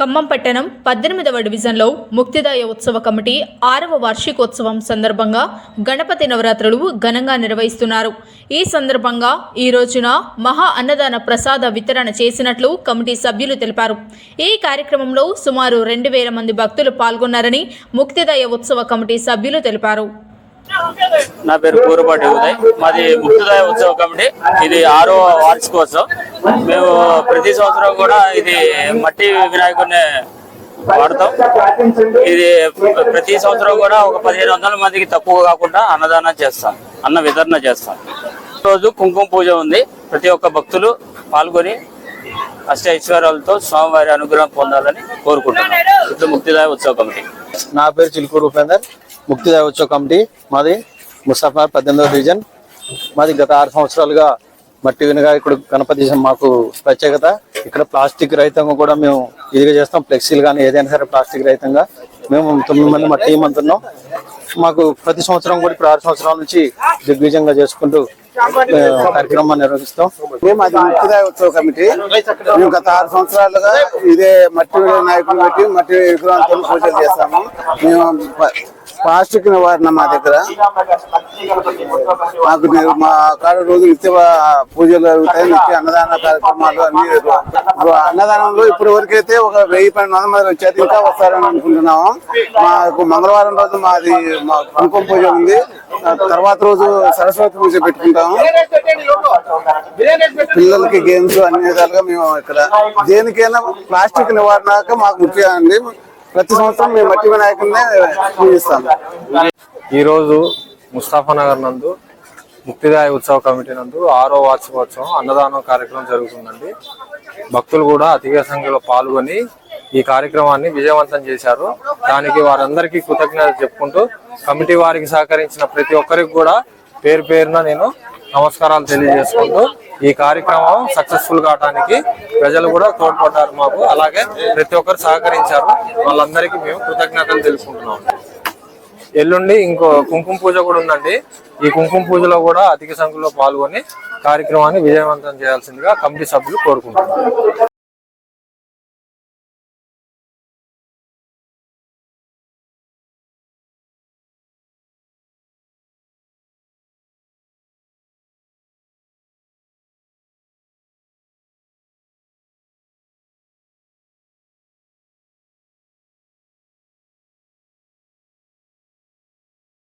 ఖమ్మం పట్టణం పద్దెనిమిదవ డివిజన్లో ముక్తిదాయ ఉత్సవ కమిటీ ఆరవ వార్షికోత్సవం సందర్భంగా గణపతి నవరాత్రులు ఘనంగా నిర్వహిస్తున్నారు. ఈ సందర్భంగా ఈ రోజున మహా అన్నదాన ప్రసాద వితరణ చేసినట్లు కమిటీ సభ్యులు తెలిపారు. ఈ కార్యక్రమంలో సుమారు రెండు వేల మంది భక్తులు పాల్గొన్నారని ముక్తిదాయ ఉత్సవ కమిటీ సభ్యులు తెలిపారు. నా పేరు కూరపాటి ఉదయ్. మాది ముక్తిదాయ ఉత్సవ కమిటీ. ఇది ఆరో వార్షికోత్సవం. మేము ప్రతి సంవత్సరం కూడా ఇది మట్టి వినాయకుడిని వాడతాం. ఇది ప్రతి సంవత్సరం కూడా ఒక పదిహేను వందల మందికి తక్కువ కాకుండా అన్నదానం చేస్తాం అన్న వితరణ చేస్తాం. రోజు కుంకుమ పూజ ఉంది. ప్రతి ఒక్క భక్తులు పాల్గొని అష్ట ఐశ్వర్యాలతో స్వామివారి అనుగ్రహం పొందాలని కోరుకుంటున్నాం. ముక్తిదాయ ఉత్సవ కమిటీ. నా పేరు చిలుకూరు ఉపేందర్ ముక్తిదాయ ఉత్సవ కమిటీ మాది ముస్తాఫార్ పద్దెనిమిదవ డివిజన్. మాది గత ఆరు సంవత్సరాలుగా మట్టి వినాయకుడు గణపతి మాకు ప్రత్యేకత. ఇక్కడ ప్లాస్టిక్ రహితంగా కూడా మేము ఇదిగా చేస్తాం. ఫ్లెక్సీలు కానీ ఏదైనా సరే ప్లాస్టిక్ రహితంగా మేము తొమ్మిది మంది మా టీం అంటున్నాం. మాకు ప్రతి సంవత్సరం కూడా ఇప్పుడు ఆరు సంవత్సరాల నుంచి దిగ్విజయంగా చేసుకుంటూ కార్యక్రమాన్ని నిర్వహిస్తాం. మేము అది ముక్తిదాయ ఉత్సవ కమిటీ. మేము గత ఆరు సంవత్సరాలుగా ఇదే మట్టి నాయకులు పెట్టి మట్టి విగ్రహాలతో పూజలు చేస్తాము. మేము ప్లాస్టిక్ నివారణ మా దగ్గర. మాకు మా కాడ రోజు నిత్య పూజలు జరుగుతాయి నిత్య అన్నదాన కార్యక్రమాలు అన్ని అన్నదానంలో ఇప్పటి వరకైతే ఒక వెయ్యి పన్నెండు వందల మంది వచ్చారు. ఇంకా వస్తారని అనుకుంటున్నాము. మాకు మంగళవారం రోజు మాది మా కుంకుమ పూజ ఉంది. తర్వాత రోజు సరస్వతి పూజ పెట్టుకుంటాము. పిల్లలకి గేమ్స్ అన్ని విధాలుగా మేము ఇక్కడ దేనికైనా ప్లాస్టిక్ నివారణకు మాకు ముఖ్యం అండి. ప్రతి సంవత్సరం మేము మట్టి వినాయకుడినే పూజిస్తాం. ఈరోజు ముస్తాఫానగర్ నందు ముక్తిదాయ ఉత్సవ కమిటీ నందు ఆరో వార్షికోత్సవం అన్నదానం కార్యక్రమం జరుగుతుందండి. భక్తులు కూడా అధిక సంఖ్యలో పాల్గొని ఈ కార్యక్రమాన్ని విజయవంతం చేశారు. దానికి వారందరికీ కృతజ్ఞత చెప్పుకుంటూ కమిటీ వారికి సహకరించిన ప్రతి ఒక్కరికి కూడా పేరు పేరున నేను నమస్కారాలు తెలియజేసుకుంటూ ఈ కార్యక్రమం సక్సెస్ఫుల్ కావడానికి ప్రజలు కూడా తోడ్పడ్డారు మాకు. అలాగే ప్రతి ఒక్కరు సహకరించారు. వాళ్ళందరికీ మేము కృతజ్ఞతలు తెలుసుకుంటున్నాం ఎల్లుండి ఇంకో కుంకుమ పూజ కూడా ఉందండి. ఈ కుంకుమ పూజలో కూడా అధిక సంఖ్యలో పాల్గొని కార్యక్రమాన్ని విజయవంతం చేయాల్సిందిగా కమిటీ సభ్యులు కోరుకుంటున్నారు.